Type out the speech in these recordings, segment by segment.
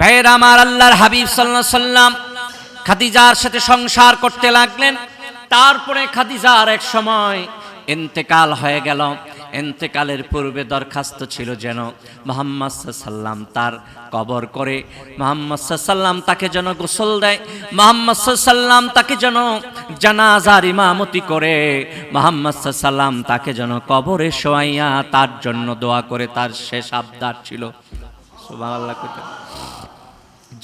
ভাইয়ের, আমার আল্লাহর হাবিব সাল্লাহ সাল্লাম খাদিজার সাথে সংসার করতে লাগলেন। তারপরে খাদিজার এক সময় ইন্তেকাল হয়ে গেল। ইন্তেকালের পূর্বে দরখাস্ত ছিল যেন মোহাম্মদ সাল্লাম তার কবর করে, মোহাম্মদ সাল্লাম তাকে যেন গোসল দেয়, মোহাম্মদ সাল্লাম তাকে যেন জানাজার ইমামতি করে, মোহাম্মদ সাল্লাম তাকে যেন কবরে শোয়াইয়া তার জন্য দোয়া করে তার শেষ আবদার ছিল। সুবহানাল্লাহ।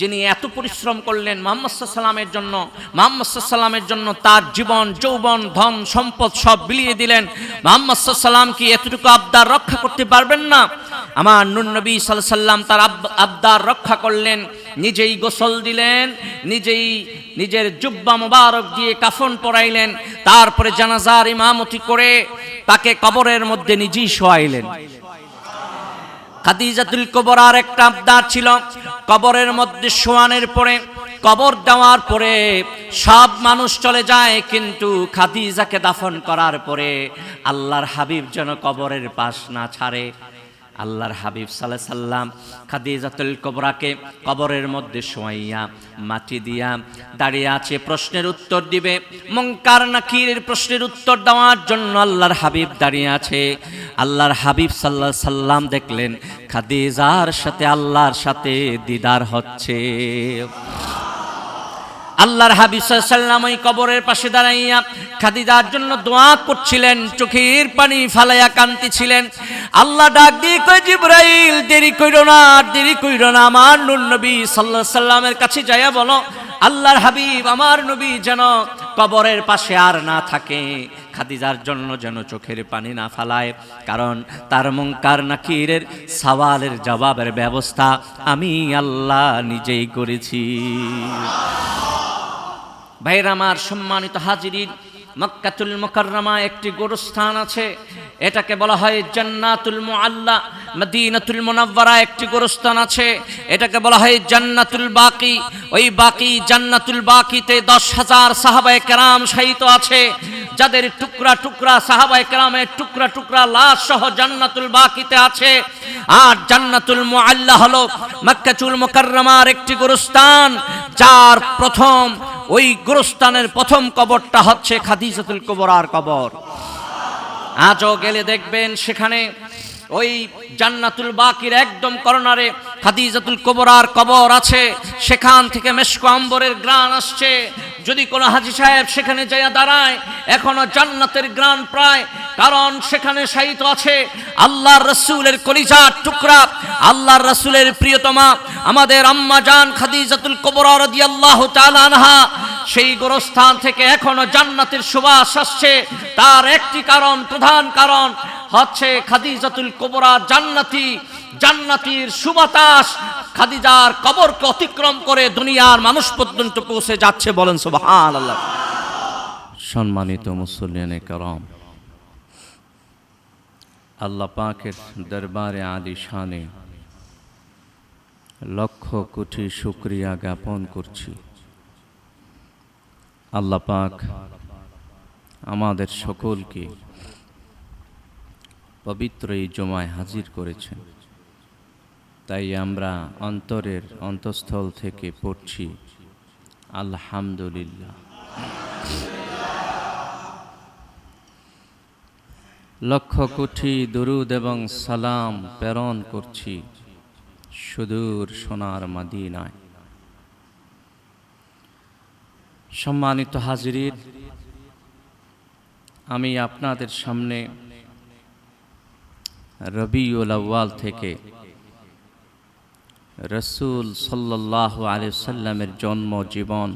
যিনি এত পরিশ্রম করলেন মোহাম্মদ সাল্লামের জন্য, মোহাম্মদ সাল্লামের জন্য তার জীবন, যৌবন, ধন, সম্পদ সব বিলিয়ে দিলেন। মোহাম্মদ সাল্লাম কি এতটুকু আবদার রক্ষা করতে পারবেন না? আমার নুন নবী সাল্লাহ সাল্লাম তার আব- আবদার রক্ষা করলেন, নিজেই গোসল দিলেন, নিজেই নিজের জুব্বা মোবারক দিয়ে কাফন পরাইলেন, তারপরে জানাজার ইমামতি করে তাকে কবরের মধ্যে নিজেই শোয়াইলেন। খাদিজাতুল কবরার একটা আবদার ছিল, কবরের মধ্যে শোয়ানের পরে, কবর দেওয়ার পরে সব মানুষ চলে যায়, কিন্তু খাদিজাকে দাফন করার পরে আল্লাহর হাবিব যেন কবরের পাশ না ছাড়ে। আল্লাহর হাবিব সাল্লাহ সাল্লাম খাদিজাতুল কবরাকে কবরের মধ্যে শোয়াইয়া মাটি দিয়া দাঁড়িয়ে আছে, প্রশ্নের উত্তর দিবে। মঙ্কার নাকিরের প্রশ্নের উত্তর দেওয়ার জন্য আল্লাহর হাবিব দাঁড়িয়ে আছে। আল্লাহর হাবিব সাল্লাহ সাল্লাম দেখলেন, খাদিজার সাথে আল্লাহর সাথে দিদার হচ্ছে। আল্লাহর হাবিব সাল্লাম ওই কবরের পাশে দাঁড়াইয়া খাদিজার জন্য দোয়া করছিলেন, চোখের পানি ফালাইয়া কান্তি ছিলেন আল্লাহ ডাক দিয়ে কয়, জিব্রাইল, দেরি কইরো না দেরি কইরো না। আমার নূর নবী সাল্লাহ সাল্লামের কাছে যাইয়া বলো, আল্লাহর হাবিব, আমার নবী যেন কবরের পাশে আর না থাকে, খাদিজার জন্য যেন চোখের পানি না ফালায়, কারণ তার মুঙ্কার নাকিরের সওয়ালের জবাবের ব্যবস্থা আমি আল্লাহ নিজেই করেছি। ভাইয়ের, আমার সম্মানিত হাজিরিন মক্কাতুল মুকাররমা একটি গোরস্থান আছে। এটাকে বলা হয় জান্নাতুল মুআল্লা। মদিনাতুল মুনাওয়ারা একটি গোরস্থান আছে। এটাকে বলা হয় জান্নাতুল বাকি। ওই বাকি, জান্নাতুল বাকিতে দশ হাজার সাহাবায়ে কেরাম শায়িত আছে। যাদের টুকরা টুকরা সাহাবায়ে কেরামের টুকরা টুকরা লাশ সহ জান্নাতুল বাকিতে আছে। আর জান্নাতুল মুআল্লা হলো মক্কাতুল মুকাররমার একটি গোরস্থান, যার প্রথম ওই গোরস্থানের প্রথম কবরটা হচ্ছে খাদিজাতুল কবরার কবর। আজও গেলে দেখবেন সেখানে ওই জান্নাতুল বাকির একদম করোনারে খাদিজাতুল কবরার কবর আছে। সেখান থেকে মেশকো আম্বরের গ্রান আসছে। যদি কোনো হাজি সাহেব সেখানে যাইয়া দাঁড়ায়, এখনও জান্নাতের গ্রান প্রায়, কারণ সেখানে শায়িত আছে। আল্লাহর রসুলের কলিজার টুকরা, আল্লাহর রসুলের প্রিয়তমা, আমাদের আম্মা জান খাদিজাতুল কবরা রাদিয়াল্লাহু তাআলা আনহা, সেই গোরস্থান থেকে এখনও জান্নাতের সুবাস আসছে। তার একটি কারণ, প্রধান কারণ হচ্ছে খাদিজাতুল কোবরা জান্নাতি, জান্নাতির সুবাতাস। খাদিজার কবরকে অতিক্রম করে দুনিয়ার মানুষ পর্যন্ত পৌঁছে যাচ্ছে বলেন সুবহানাল্লাহ। সম্মানিত মুসল্লিয়ানে করম, আল্লাহ পাকের দরবারে আদি শানে লক্ষ কোটি শুক্রিয়া জ্ঞাপন করছি। আল্লাহ পাক আমাদের সকলকে পবিত্র এই জমায় হাজির করেছেন। তাই আমরা অন্তরের অন্তঃস্থল থেকে পড়ছি, আলহামদুলিল্লাহ। লক্ষ কোটি দরুদ এবং সালাম প্রেরণ করছি সুদূর সোনার মাদিনায়। সম্মানিত হাজিরির আমি আপনাদের সামনে রবিউল আউ্বাল থেকে রসুল সাল্লাহ আলিয়াল্লামের জন্ম, জীবন,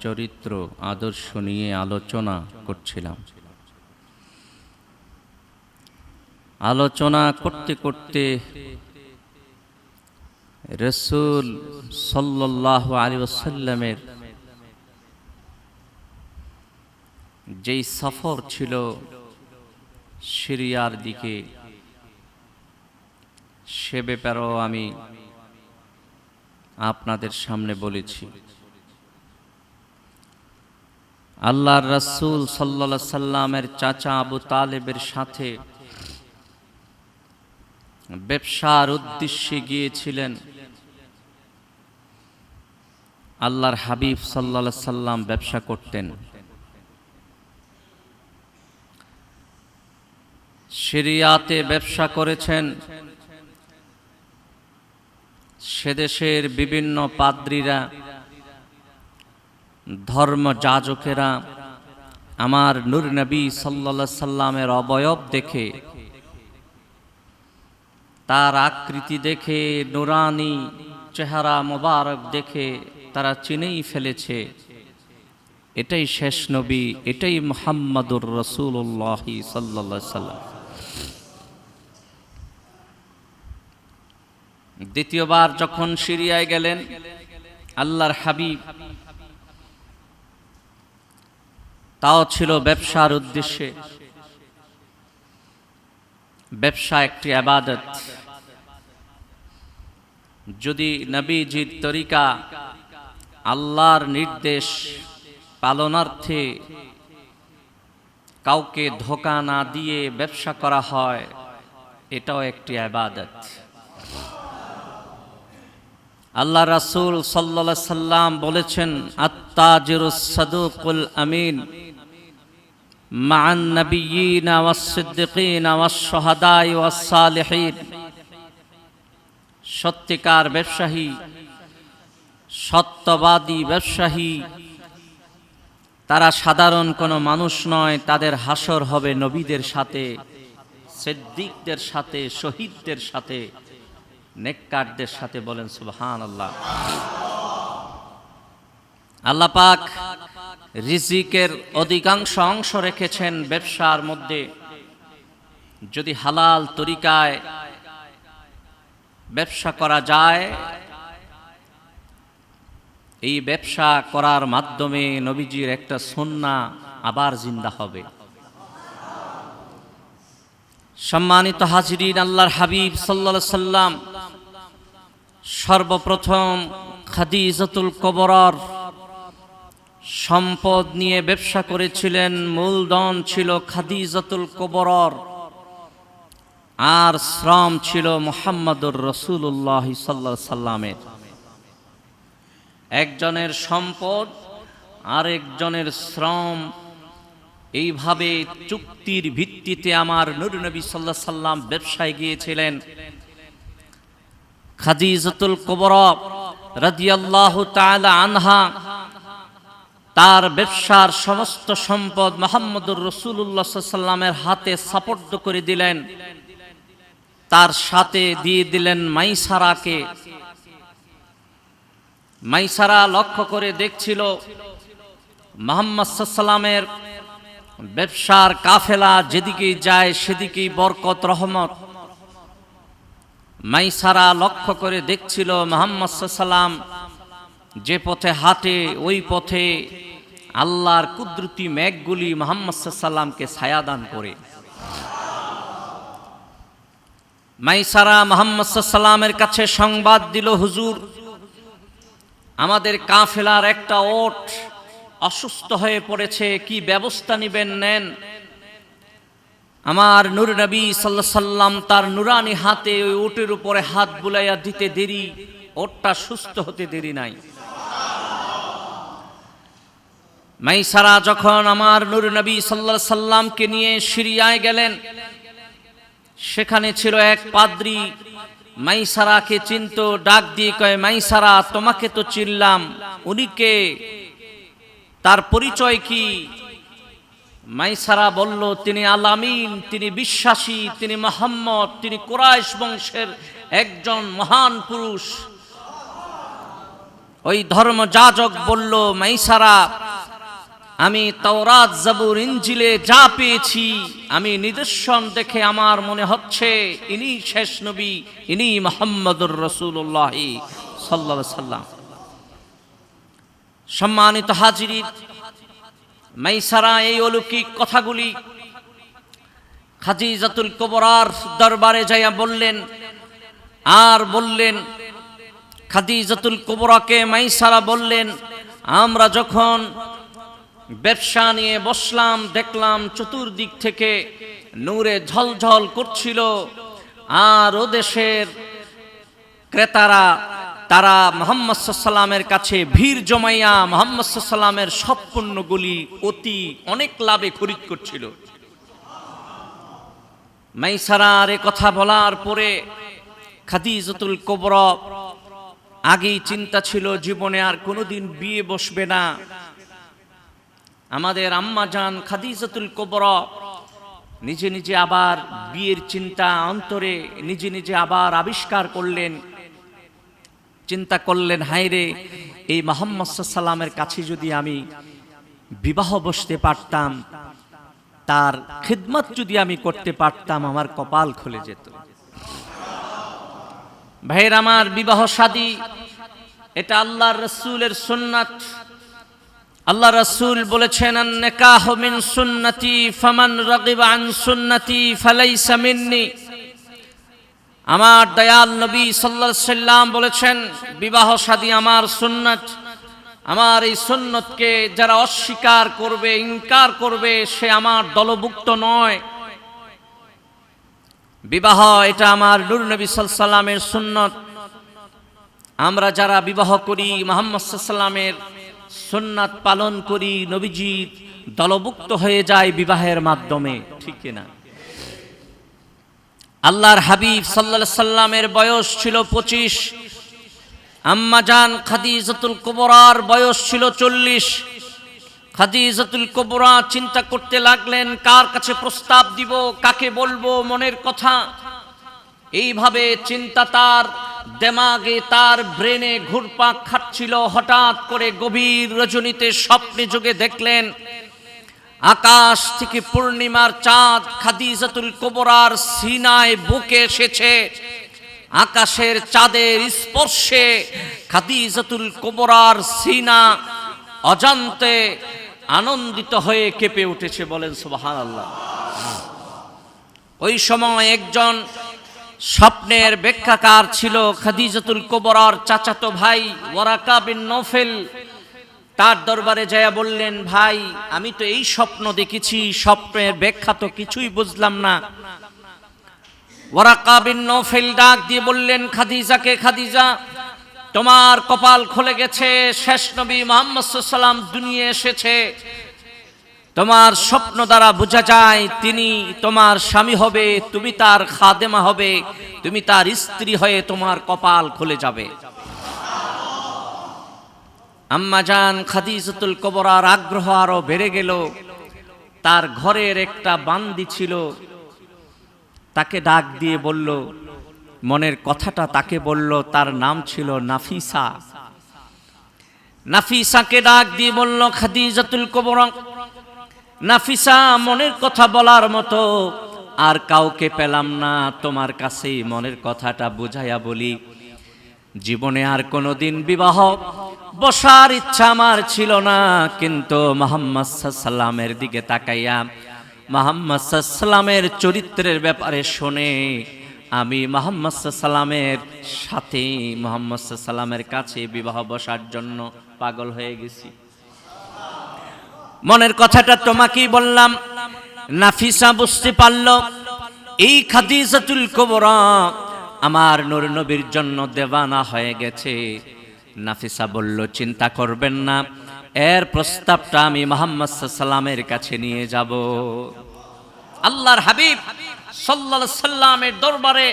চরিত্র, আদর্শ নিয়ে আলোচনা করছিলাম। আলোচনা করতে করতে রসুল সাল্লাহ আলী ওসাল্লামের যেই সফর ছিল সিরিয়ার দিকে সে ব্যাপারেও আমি আপনাদের সামনে বলেছি। আল্লাহর রসুল সাল্লা সাল্লামের চাচা আবু তালেবের সাথে ব্যবসার উদ্দেশ্যে গিয়েছিলেন। আল্লাহর হাবিব সাল্লা সাল্লাম ব্যবসা করতেন। সিরিয়াতে ব্যবসা করেছেন। সেদেশের বিভিন্ন পাদ্রীরা ধর্ম যাজকেরা আমার নূর নবী সাল্লা সাল্লামের অবয়ব দেখে, তার আকৃতি দেখে, নুরানি চেহারা মোবারক দেখে তারা চিনেই ফেলেছে। এটাই শেষ নবী, এটাই মোহাম্মদুর রসুল্লাহ সাল্লা সাল্লাম। দ্বিতীয়বার যখন সিরিয়ায় গেলেন, আল্লাহর হাবিব, তাও ছিল ব্যবসার উদ্দেশ্যে। ব্যবসা একটি আবাদত। যদি নবীজির তরিকা আল্লাহর নির্দেশ পালনার্থে কাউকে ধোকা না দিয়ে ব্যবসা করা হয়, এটাও একটি আবাদত। আল্লাহ রাসূল আলাইহি সাল্লাম বলেছেন আত্তাজিরুস সাদুকুল আমিন মা'আন নাবিয়্যিনা ওয়াস সিদ্দিকিনা ওয়াস শুহাদাই ওয়াস সত্যিকার ব্যবসায়ী, সত্যবাদী ব্যবসায়ী, তারা সাধারণ কোনো মানুষ নয়, তাদের হাসর হবে নবীদের সাথে, সিদ্দিকদের সাথে, শহীদদের সাথে। নেককারদের সাথে বলেন সুবহান আল্লাহ আল্লাহ পাক রিজিকের অধিকাংশ অংশ রেখেছেন ব্যবসার মধ্যে। যদি হালাল তরিকায় ব্যবসা করা যায়, এই ব্যবসা করার মাধ্যমে নবীজির একটা সন্না আবার জিন্দা হবে। সম্মানিত হাজিরিন, আল্লাহর হাবিব সাল্লা সাল্লাম সর্বপ্রথম খাদিজাতুল কবরার সম্পদ নিয়ে ব্যবসা করেছিলেন, মূলধন ছিল খাদিজাতুল কবরার। আর শ্রম ছিল মোহাম্মদুর রসুল্লাহ সাল্লা সাল্লামের। একজনের সম্পদ, আরেকজনের শ্রম, এইভাবে চুক্তির ভিত্তিতে আমার নুর নবী সাল্লাহ সাল্লাম ব্যবসায় গিয়েছিলেন। খাদিজাতুল কবর রাদিয়াল্লাহু আনহা, তার ব্যবসার সমস্ত সম্পদ মোহাম্মদুর রসুল্লাহ হাতে সাপোর্ট করে দিলেন। তার সাথে দিয়ে দিলেন মাইসারাকে। মাইসারা লক্ষ্য করে দেখছিল মোহাম্মদ সাল্লামের ব্যবসার কাফেলা যেদিকেই যায় সেদিকেই বরকত, রহমত। মাইসারা লক্ষ্য করে দেখছিল মোহাম্মদ সাল্লাম যে পথে হাঁটে, ওই পথে আল্লাহর কুদরতি মেঘগুলি মোহাম্মদ সাল্লামকে ছায়াদান করে। মাইসারা মোহাম্মদ সাল্লামের কাছে সংবাদ দিল, হুজুর, আমাদের কাফেলার একটা ওট অসুস্থ হয়ে পড়েছে, কি ব্যবস্থা নিবেন নেন? আমার নূর নবী সাল্লাহ সাল্লাম তার নুরানি হাতে ওই ওটের উপরে হাত বুলাইয়া দিতে দেরি। ওটটা সুস্থ হতে দেরি নাই। মাইসারা যখন আমার নূর নবী সাল্লাহ সাল্লামকে নিয়ে সিরিয়ায় গেলেন, সেখানে ছিল এক পাদ্রী। মাইসারাকে চিনত, ডাক দিয়ে কয়, মাইসারা, তোমাকে তো চিনলাম। উনিকে? তার পরিচয় কি? মাইসারা বলল, তিনি আলামিন তিনি বিশ্বাসী, তিনি মোহাম্মদ, তিনি কোরাইশ বংশের একজন মহান পুরুষ। ওই ধর্ম যাজক বলল, মাইসারা, আমি তাওরাত জাবুর ইঞ্জিলে যা পেয়েছি, আমি নিদর্শন দেখে আমার মনে হচ্ছে, ইনি শেষ নবী, ইনি মোহাম্মদুর রসুল্লাহ সাল্লা সাল্লাম সম্মানিত হাজিরি মাইসারা এই অলৌকিক কথাগুলি খাদিজাতুল কবরার দরবারে যাইয়া বললেন, আর বললেন, খাদিজাতুল কবরাকে মাইসারা বললেন, আমরা যখন ব্যবসা নিয়ে বসলাম, দেখলাম চতুর্দিক থেকে নূরে ঝলঝল করছিল, আর ও দেশের ক্রেতারা তারা মোহাম্মদ সাল্লামের কাছে ভিড় জমাইয়া মোহাম্মদ সাল্লামের সব পণ্যগুলি অতি অনেক লাভে খরিদ করছিল। মাইসারার এ কথা বলার পরে খাদিজতুল কোবর আগেই চিন্তা ছিল, জীবনে আর কোনোদিন বিয়ে বসবে না। আমাদের আম্মা জান খাদিজাতুল কোবর নিজে নিজে আবার বিয়ের চিন্তা অন্তরে নিজে নিজে আবার আবিষ্কার করলেন। চিন্তা করলেন হায়রে এই মোহাম্মদ সাল্লামের কাছে যদি আমি বিবাহ বসতে পারতাম, তার খিদমত যদি আমি করতে পারতাম, আমার কপাল খুলে যেত। ভাইয়ের আমার বিবাহ শাদী এটা আল্লাহর রসুলের সুন্নাত। আল্লাহ রসুল বলেছেন সুন্নতি, ফামান রাগিবা আন সুন্নতি, ফালাইসা মিন্নি। আমার দয়াল নবী আলাইহি সাল্লাম বলেছেন, বিবাহ শাদী আমার সুন্নাত। আমার এই সুন্নতকে যারা অস্বীকার করবে, ইনকার করবে, সে আমার দলভুক্ত নয়। বিবাহ, এটা আমার নুর নবী সাল্লামের সুন্নত। আমরা যারা বিবাহ করি, মোহাম্মদ সাল্লামের সুন্নাত পালন করি, নবীজির দলভুক্ত হয়ে যায় বিবাহের মাধ্যমে, ঠিক না আল্লাহর হাবিব সাল্লা সাল্লামের বয়স ছিল পঁচিশ। আম্মাজান খাদিজাতুল কোবরার বয়স ছিল চল্লিশ। খাদিজাতুল কোবরা চিন্তা করতে লাগলেন, কার কাছে প্রস্তাব দিব, কাকে বলব মনের কথা? এইভাবে চিন্তা তার, দেমাগে তার ব্রেনে ঘুরপাক খাচ্ছিল, হঠাৎ করে গভীর রজনীতে স্বপ্নে যোগে দেখলেন আকাশ থেকে পূর্ণিমার চাঁদ খাদিজাতুল কোবরার সিনায় বুকে এসেছে। আকাশের চাঁদের স্পর্শে খাদিজাতুল কোবরার সিনা অজান্তে আনন্দিত হয়ে কেঁপে উঠেছে বলেন সুবাহান আল্লাহ ওই সময় একজন স্বপ্নের ব্যাখ্যাকার ছিল খাদিজাতুল কোবরার চাচাতো ভাই ওয়ারাকা বিন নফেল তার দরবারে যায়া বললেন, ভাই, আমি তো এই স্বপ্ন দেখেছি, স্বপ্নের ব্যাখ্যা তো কিছুই বুঝলাম না। ওয়ারাকা বিন ডাক দিয়ে বললেন খাদিজাকে খাদিজা, তোমার কপাল খুলে গেছে, শেষ নবী মোহাম্মদ সাল্লাম দুনিয়া এসেছে। তোমার স্বপ্ন দ্বারা বোঝা যায়, তিনি তোমার স্বামী হবে, তুমি তার খাদেমা হবে, তুমি তার স্ত্রী হয়ে তোমার কপাল খুলে যাবে। আম্মাজান খাদিজাতুল কবরার আগ্রহ আরও বেড়ে গেল। তার ঘরের একটা বান্দি ছিল। তাকে ডাক দিয়ে বলল, মনের কথাটা তাকে বলল, তার নাম ছিল নাফিসা। নাফিসাকে ডাক দিয়ে বলল, খাদিজাতুল কবরা, নাফিসা, মনের কথা বলার মতো, আর কাউকে পেলাম না, তোমার কাছে মনের কথাটা বুঝাইয়া বলি। জীবনে আর কোনো দিন বিবাহ বসার ইচ্ছা আমার ছিল না, কিন্তু মোহাম্মদ সাল্লামের দিকে তাকাইয়া মোহাম্মদ সাল্লামের চরিত্রের ব্যাপারে শুনে আমি মোহাম্মদ সাল্লামের সাথে মোহাম্মদ সাল্লামের কাছে বিবাহ বসার জন্য পাগল হয়ে গেছি। মনের কথাটা তোমাকেই বললাম, নাফিসা বুঝতে পারল, এই খাদিজাতুল কোবরা আমার নূর নবীর জন্য দেওয়ানা হয়ে গেছে। নাফিসা বলল, চিন্তা করবেন না, এর প্রস্তাবটা আমি মোহাম্মদ সাল্লামের কাছে নিয়ে যাব। আল্লাহর হাবিব সাল্লাল্লাহু সাল্লামের দরবারে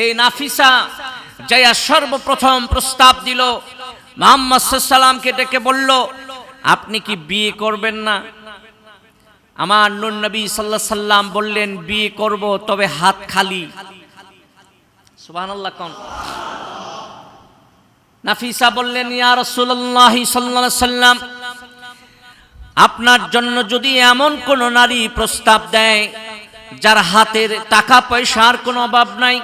এই নাফিসা যাইয়া সর্বপ্রথম প্রস্তাব দিল। মোহাম্মদ সাল্লামকে ডেকে বলল, আপনি কি বিয়ে করবেন না? আমার নুন নবী সাল্লাহ সাল্লাম বললেন, বিয়ে করব, তবে হাত খালি। নাফিসা বললেন, ইয়া সাল্লাম, আপনার জন্য যদি এমন কোন নারী প্রস্তাব দেয়, যার হাতের টাকা পয়সার কোনো অভাব নাই,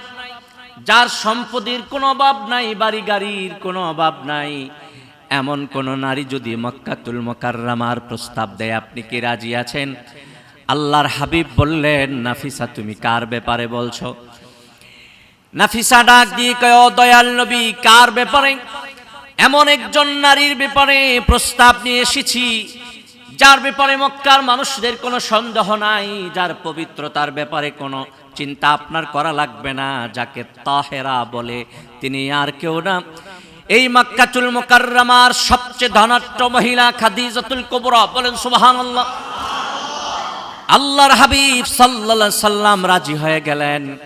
যার সম্পদের কোনো অভাব নাই, বাড়ি গাড়ির কোনো অভাব নাই, এমন কোন নারী যদি মক্কাতুল মোকাররামার প্রস্তাব দেয়, আপনি কি রাজি আছেন? আল্লাহর হাবিব বললেন, নাফিসা, তুমি কার ব্যাপারে বলছো? নাফিসা ডাক দিয়ে কয়, "ও দয়াল নবী, কার ব্যাপারে? এমন একজন নারীর ব্যাপারে প্রস্তাব নিয়ে এসেছি, যার ব্যাপারে মক্কার মানুষদের কোনো সন্দেহ নাই, যার পবিত্রতার ব্যাপারে কোনো চিন্তা আপনার করা লাগবে না, যাকে তাহেরা বলে তিনি আর কেউ না। এই মাক্কাতুল মুকাররমার সবচেয়ে ধনাট্য মহিলা খাদিজাতুল কুবরা বলেন, সুবহানাল্লাহ। আল্লাহর হাবিব আলাইহি সাল্লাম রাজি হয়ে গেলেন।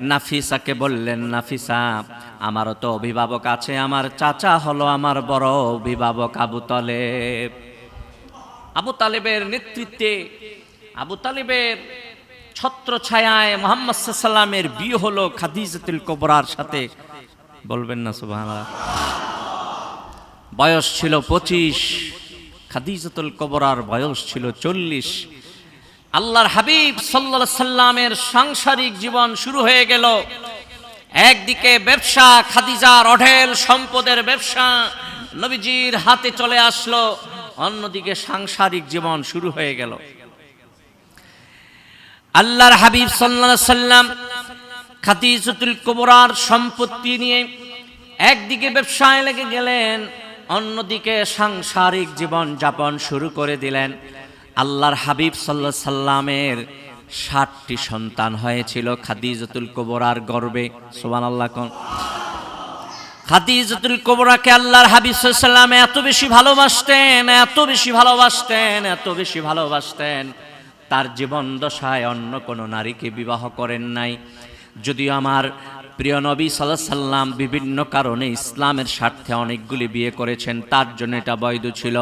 নাফিসাকে বললেন, নাফিসা, আমারও তো অভিভাবক আছে, আমার চাচা হলো আমার বড় অভিভাবক আবু তালেব। আবু তালেবের নেতৃত্বে, আবু তালেবের ছত্র ছায়ায় মোহাম্মদ সাল্লামের বিয়ে হলো খাদিজাতুল কোবরার সাথে। বলবেন না, সুবহানাল্লাহ। বয়স ছিল পঁচিশ, খাদিজাতুল কোবরার বয়স ছিল চল্লিশ। আল্লাহর হাবিব সাল্লাল্লাহু সাল্লামের সাংসারিক জীবন শুরু হয়ে গেল। একদিকে ব্যবসা, খাদিজার অঢেল সম্পদের ব্যবসা নবীজির হাতে চলে আসলো, অন্যদিকে সাংসারিক জীবন শুরু হয়ে গেল। আল্লাহর হাবিব আলাইহি সাল্লাম খাদিজাতুল কুবরার সম্পত্তি নিয়ে একদিকে ব্যবসায় লেগে গেলেন, অন্যদিকে সাংসারিক জীবন যাপন শুরু করে দিলেন। আল্লাহর হাবিব সাল্লাহ সাল্লামের ষাটটি সন্তান হয়েছিল খাদিজাতুল কুবরার গর্বে সোবান আল্লাহ কোন। খাদিজাতুল কোবরাকে আল্লাহর হাবিব সাল্লাম এত বেশি ভালোবাসতেন, এত বেশি ভালোবাসতেন, এত বেশি ভালোবাসতেন। তার জীবন দশায় অন্য কোনো নারীকে বিবাহ করেন নাই। যদিও আমার প্রিয় নবী সাল্লাহ সাল্লাম বিভিন্ন কারণে ইসলামের স্বার্থে অনেকগুলি বিয়ে করেছেন, তার জন্য এটা বৈধ ছিল।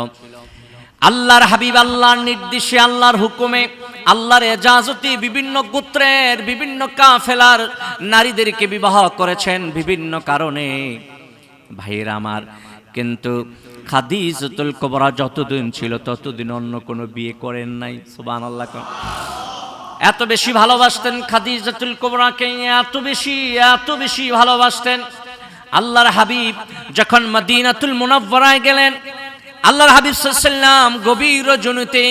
আল্লাহর হাবিব, আল্লাহর নির্দেশে, আল্লাহর হুকুমে, আল্লাহর এজাজতি বিভিন্ন গোত্রের, বিভিন্ন কাফেলার নারীদেরকে বিবাহ করেছেন বিভিন্ন কারণে। ভাইয়েরা আমার, কিন্তু খাদিজাতুল কবরা যতদিন ছিল ততদিন অন্য কোনো বিয়ে করেন নাই, সুবহানাল্লাহ কোন এত বেশি ভালোবাসতেন খাদিজাতুল কোবরাকে, এত বেশি এত বেশি ভালোবাসতেন। আল্লাহর হাবিব যখন মদিনাতুল মুনাব্বরায় গেলেন আল্লাহর হাবিব সাল্লাম গভীর রজনীতে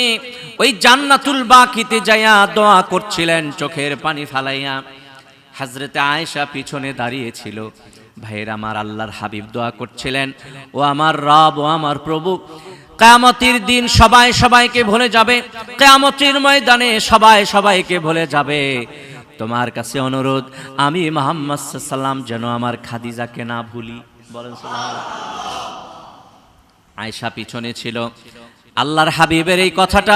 ওই জান্নাতুল বাকিতে যাইয়া দোয়া করছিলেন, চোখের পানি ফালাইয়া। হাজরতে আয়েশা পিছনে দাঁড়িয়েছিল ভাইয়ের, আমার আল্লাহর হাবিব দোয়া করছিলেন, ও আমার রব, ও আমার প্রভু, কেয়ামতির দিন সবাই সবাইকে ভুলে যাবে, কেয়ামতির ময়দানে সবাই সবাইকে ভুলে যাবে। তোমার কাছে অনুরোধ, আমি মোহাম্মদ সাল্লাম যেন আমার খাদিজাকে না ভুলি। বলেন। আয়সা পিছনে ছিল। আল্লাহর হাবিবের এই কথাটা,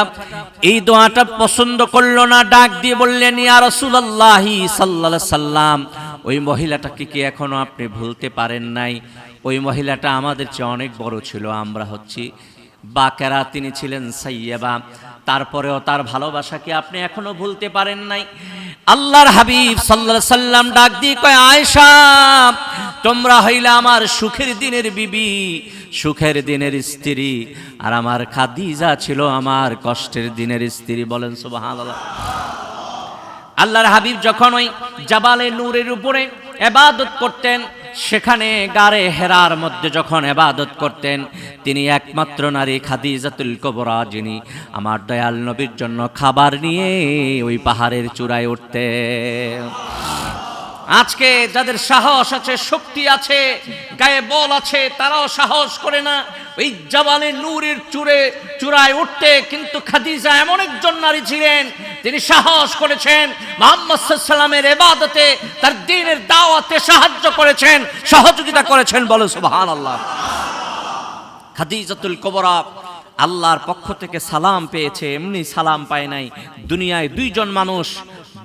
এই দোয়াটা পছন্দ করল না, ডাক দিয়ে বললেন, ইয়া রাসূলুল্লাহি সাল্লাল্লাহু সাল্লাম, ওই মহিলাটাকে কি এখনও আপনি ভুলতে পারেন নাই? ওই মহিলাটা আমাদের চেয়ে অনেক বড় ছিল, আমরা হচ্ছি বাকেরা, তিনি ছিলেন সাইয়েবা। তারপরেও তার ভালোবাসাকে আপনি এখনও ভুলতে পারেন নাই। আল্লাহর হাবিব সাল্লা সাল্লাম ডাক দিয়ে কয় আয়সা তোমরা হইলে আমার সুখের দিনের বিবি, সুখের দিনের স্ত্রী। আর আমার খাদিজা ছিল আমার কষ্টের দিনের স্ত্রী। বলেন, সুবহানাল্লাহ। আল্লাহর হাবিব যখন ওই জাবালে নূরের উপরে এবাদত করতেন, সেখানে গারে হেরার মধ্যে যখন এবাদত করতেন, তিনি একমাত্র নারী খাদিজাতুল কবরা, যিনি আমার দয়াল নবীর জন্য খাবার নিয়ে ওই পাহাড়ের চূড়ায় উঠতেন। আজকে যাদের সাহস আছে, শক্তি আছে, গায়ে বল আছে, তারাও সাহস করে না। ওই জবালে নূরের চূড়ে, চূড়ায় উঠতে, কিন্তু খাদিজা এমন একজন নারী ছিলেন, তিনি সাহস করেছেন, মোহাম্মদ সাল্লামের এবাদতে, তার দিনের দাওয়াতে সাহায্য করেছেন, সহযোগিতা করেছেন, বলে সুবহান আল্লাহ খাদিজাতুল কবরা আল্লাহর পক্ষ থেকে সালাম পেয়েছে, এমনি সালাম পায় নাই। দুনিয়ায় দুইজন মানুষ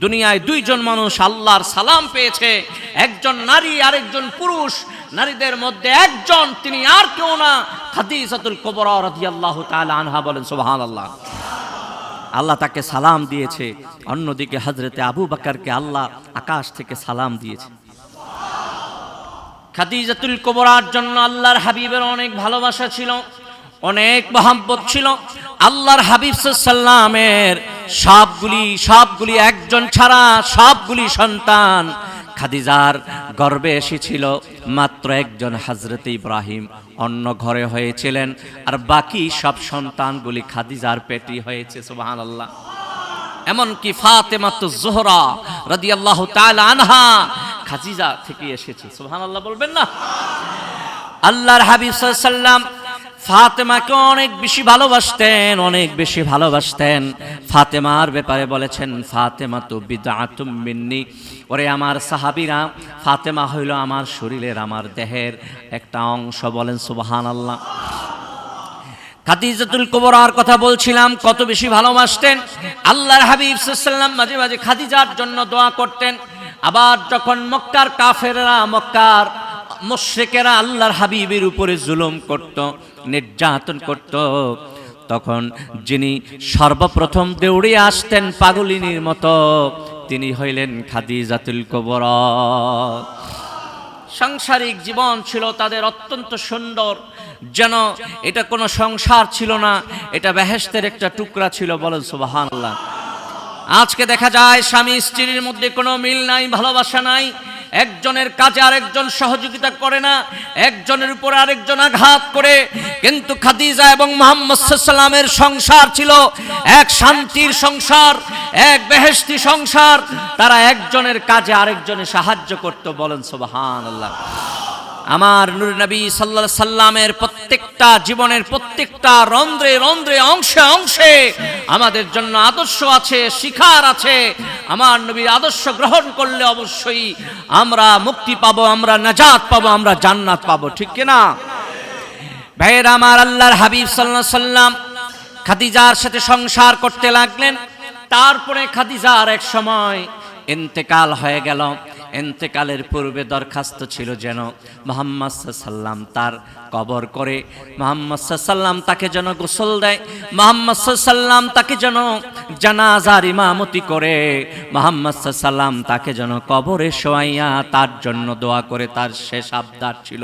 দুনিয়ায় দুইজন মানুষ আল্লাহর সালাম পেয়েছে। একজন নারী, আরেকজন পুরুষ। নারীদের মধ্যে একজন, তিনি আর কেউ না। খাদিজাতুল কবরা রাদিয়াল্লাহু তাআলা আনহা বলেন, সুবহানাল্লাহ। আল্লাহ তাকে সালাম দিয়েছে। অন্যদিকে হজরতে আবু বাকারকে আল্লাহ আকাশ থেকে সালাম দিয়েছে। খাদিজাতুল কোবরার জন্য আল্লাহর হাবিবের অনেক ভালোবাসা ছিল, অনেক মহাব্বত ছিল। আল্লাহর হাবিব সাল্লামের সবগুলি সবগুলি একজন ছাড়া, সবগুলি সন্তান। খাদিজার গর্বে এসেছিল মাত্র একজন হজরত ইব্রাহিম। অন্য ঘরে হয়েছিলেন, আর বাকি সব সন্তানগুলি খাদিজার পেটি হয়েছে সুবাহান আল্লাহ এমনকি ফাতেমাতু জোহরা রাদিয়াল্লাহু তাআলা আনহা খাদিজা থেকে এসেছে, সুবহানাল্লাহ বলবেন না? আল্লাহর হাবিব সাল্লাম ফাতেমাকে অনেক বেশি ভালোবাসতেন, অনেক বেশি ভালোবাসতেন। ফাতেমার ব্যাপারে বলেছেন ফাতেমা তো বিদাতুম মিন্নি। ওরে আমার সাহাবীরা, ফাতেমা হইল আমার শরীরের, আমার দেহের একটা অংশ বলেন সুবহান আল্লাহ খাদিজাতুল কুবরার কথা বলছিলাম, কত বেশি ভালোবাসতেন। আল্লাহর হাবিব সাল্লাম মাঝে মাঝে খাদিজার জন্য দোয়া করতেন। আবার যখন মক্কার কাফেররা মক্কার মুশরিকেরা আল্লাহর হাবিবের উপরে জুলুম করত, নির্যাতন করত। তখন যিনি সর্বপ্রথম দৌড়ে আসতেন পাগলিনীর মতো, তিনি হইলেন খাদিজাতুল কুবরা। সাংসারিক জীবন ছিল তাদের অত্যন্ত সুন্দর। যেন এটা কোনো সংসার ছিল না, এটা বেহেস্তের একটা টুকরা ছিল বলেন সুবাহান আজকে দেখা যায় স্বামী স্ত্রীর মধ্যে কোনো মিল নাই, ভালোবাসা নাই। একজনের কাজে আরেকজন সহযোগিতা করে না, একজনের উপরে আরেকজন আঘাত করে। কিন্তু খাদিজা এবং মোহাম্মদ সাল্লামের সংসার ছিল এক শান্তির সংসার, এক বেহেস্তি সংসার। তারা একজনের কাজে আরেকজনে সাহায্য করত, বলেন সোবাহান আল্লাহ আমার নূর নবী সাল্লা সাল্লামের প্রত্যেকটা জীবনের প্রত্যেকটা রন্ধ্রে রন্ধ্রে অংশে অংশে আমাদের জন্য আদর্শ আছে, শিখার আছে। আমার নবীর আদর্শ গ্রহণ করলে অবশ্যই আমরা মুক্তি পাবো, আমরা নাজাত পাবো, আমরা জান্নাত পাবো। ঠিক কিনা ভাইয়ের, আমার আল্লাহর হাবিব সাল্লাহ সাল্লাম খাদিজার সাথে সংসার করতে লাগলেন। তারপরে খাদিজার এক সময় ইন্তেকাল হয়ে গেল। ইন্তেকালের পূর্বে দরখাস্ত ছিল যেন মোহাম্মদ সাল্লাম তার কবর করে। মোহাম্মদ সাল্লাম তাকে যেন গোসল দেয়। মোহাম্মদ সাল্লাম তাকে যেন জানাজার ইমামতি করে। মোহাম্মদ সাল্লাম তাকে যেন কবরে শোয়াইয়া তার জন্য দোয়া করে, তার শেষ আবদার ছিল।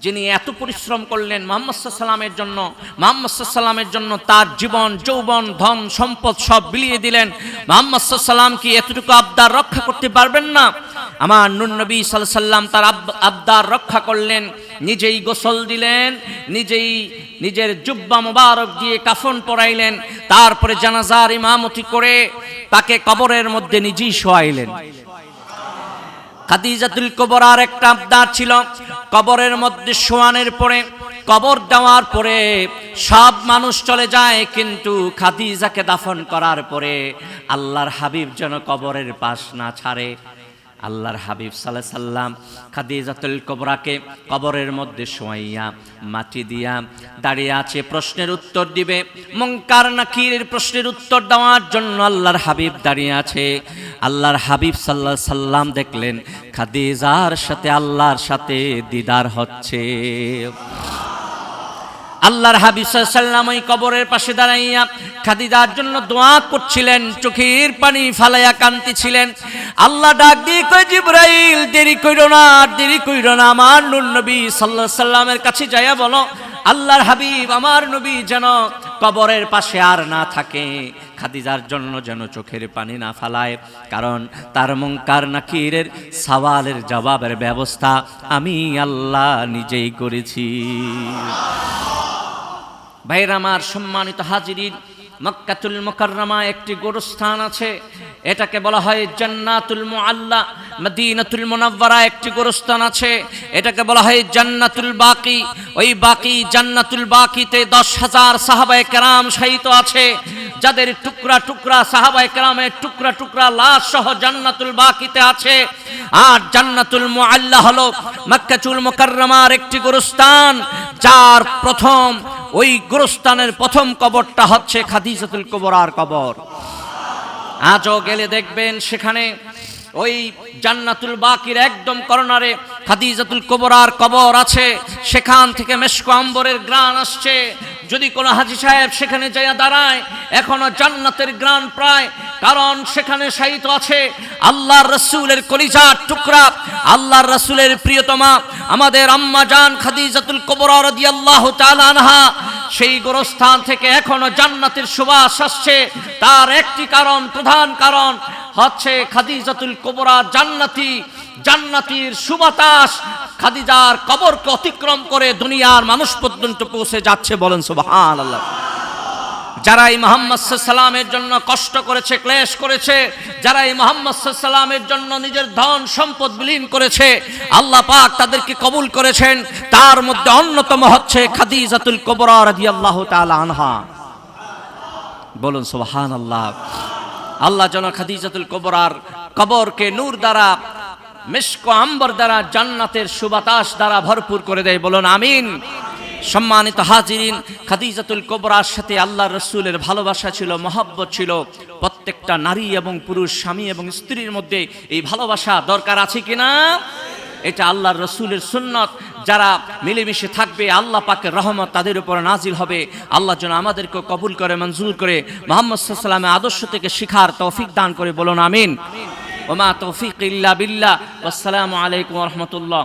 যিনি এত পরিশ্রম করলেন মোহাম্মদ সাল্লামের জন্য, মোহাম্মদ সাল্লামের জন্য তার জীবন, যৌবন, ধন, সম্পদ সব বিলিয়ে দিলেন। মোহাম্মদ সাল্লাম কি এতটুকু আবদার রক্ষা করতে পারবেন না? আমার নুনবী সাল্লাম তার আব- আবদার রক্ষা করলেন, নিজেই গোসল দিলেন, নিজেই নিজের জুব্বা মোবারক দিয়ে কাফন পরাইলেন, তারপরে জানাজার ইমামতি করে তাকে কবরের মধ্যে নিজেই শোয়াইলেন। খাদিজাতুল কবরার একটা আবদার ছিল। কবরের মধ্যে শোয়ানের পরে, কবর দেওয়ার পরে সব মানুষ চলে যায়, কিন্তু খাদিজাকে দাফন করার পরে আল্লাহর হাবিব যেন কবরের পাশ না ছাড়ে। আল্লাহর হাবিব সাল্লাহ সাল্লাম খাদিজাতুল কবরাকে কবরের মধ্যে শোয়াইয়া মাটি দিয়া দাঁড়িয়ে আছে, প্রশ্নের উত্তর দিবে। মঙ্কার নাকিরের প্রশ্নের উত্তর দেওয়ার জন্য আল্লাহর হাবিব দাঁড়িয়ে আছে। আল্লাহর হাবিব সাল্লাহ সাল্লাম দেখলেন, খাদিজার সাথে আল্লাহর সাথে দিদার হচ্ছে। আল্লাহর হাবিব সাল্লাম ওই কবরের পাশে দাঁড়াইয়া খাদিজার জন্য দোয়া করছিলেন, চোখের পানি ফালাইয়া কান্তিছিলেন আল্লাহ ডাক দিয়ে কই জিব্রাইল, দেরি কইরো না, দেরি কইরো না, আমার নূর নবী সাল্লাহ সাল্লামের কাছে যাইয়া বলো, আল্লাহর হাবিব, আমার নবী যেন কবরের পাশে আর না থাকে, খাদিজার জন্য যেন চোখের পানি না ফালায়, কারণ তার মঙ্কার নাকিরের সওয়ালের জবাবের ব্যবস্থা আমি আল্লাহ নিজেই করেছি। ভাইরা আমার সম্মানিত হাজিরিন, মক্কাতুল মুকাররমা একটি গোরস্থান আছে। এটাকে বলা হয় জান্নাতুল মুআল্লা, মদিনাতুল মুনাওয়ারা একটি গোরস্থান আছে। এটাকে বলা হয় জান্নাতুল বাকি। ওই বাকি, জান্নাতুল বাকিতে দশ হাজার সাহাবায়ে কেরাম শায়িত আছে। যাদের টুকরা টুকরা, সাহাবায়ে কেরামের টুকরা টুকরা লাশ সহ জান্নাতুল বাকিতে আছে। আর জান্নাতুল মুআল্লা হলো মক্কাতুল মুকাররমার একটি গোরস্থান, যার প্রথম ওই গোরস্থানের প্রথম কবরটা হচ্ছে খাদিজাতুল কবরার কবর। আজও গেলে দেখবেন সেখানে ওই জান্নাতুল বাকির একদম করোনারে খাদিজাতুল কবরার কবর আছে। সেখান থেকে মেশকো আম্বরের গ্রাণ আসছে। যদি কোনো হাজি সাহেব সেখানে যাইয়া দাঁড়ায়, এখনও জান্নাতের গ্রান প্রায়, কারণ সেখানে শায়িত আছে আল্লাহর রসুলের কলিজার টুকরা, আল্লাহর রসুলের প্রিয়তমা, আমাদের আম্মা জান খাদিজাতুল কবরা রাদিয়াল্লাহু তাআলা আনহা, সেই গোরস্থান থেকে এখনও জান্নাতের সুবাস আসছে। তার একটি কারণ, প্রধান কারণ হচ্ছে খাদিজাতুল কোবরা জান্নাতি জান্নাতির সুবাতাস খাদিজার কবরকে অতিক্রম করে দুনিয়ার মানুষ পর্যন্ত পৌঁছে যাচ্ছে বলেন সুবহানাল্লাহ। যারা এই মোহাম্মদ সাল্লামের জন্য কষ্ট করেছে, ক্লেশ করেছে, যারা এই মোহাম্মদ সাল্লামের জন্য নিজের ধন সম্পদ বিলীন করেছে, আল্লাহ পাক তাদেরকে কবুল করেছেন। তার মধ্যে অন্যতম হচ্ছে খাদিজাতুল কবরা রাদিয়াল্লাহু তাআলা আনহা। বলুন সুবহান আল্লাহ আল্লাহ যেন খাদিজাতুল কবরার কবরকে নূর দ্বারা মিশক আম্বর দ্বারা জান্নাতের সুবাতাস দ্বারা ভরপুর করে দেয়। বলুন আমিন। সম্মানিত হাজিরিন, খাদিজাতুল কোবরার সাথে আল্লাহ রসুলের ভালোবাসা ছিল, মহব্বত ছিল। প্রত্যেকটা নারী এবং পুরুষ, স্বামী এবং স্ত্রীর মধ্যে এই ভালোবাসা দরকার আছে কিনা? এটা আল্লাহর রসুলের সুন্নত। যারা মিলেমিশে থাকবে, আল্লাহ পাকের রহমত তাদের উপর নাজিল হবে। আল্লাহ যেন আমাদেরকে কবুল করে, মঞ্জুর করে, মোহাম্মদ সাল্লামের আদর্শ থেকে শিখার তৌফিক দান করে। বলুন আমিন। ওমা তৌফিক ইল্লা বিল্লাহ আসসালামু আলাইকুম রহমতুল্লাহ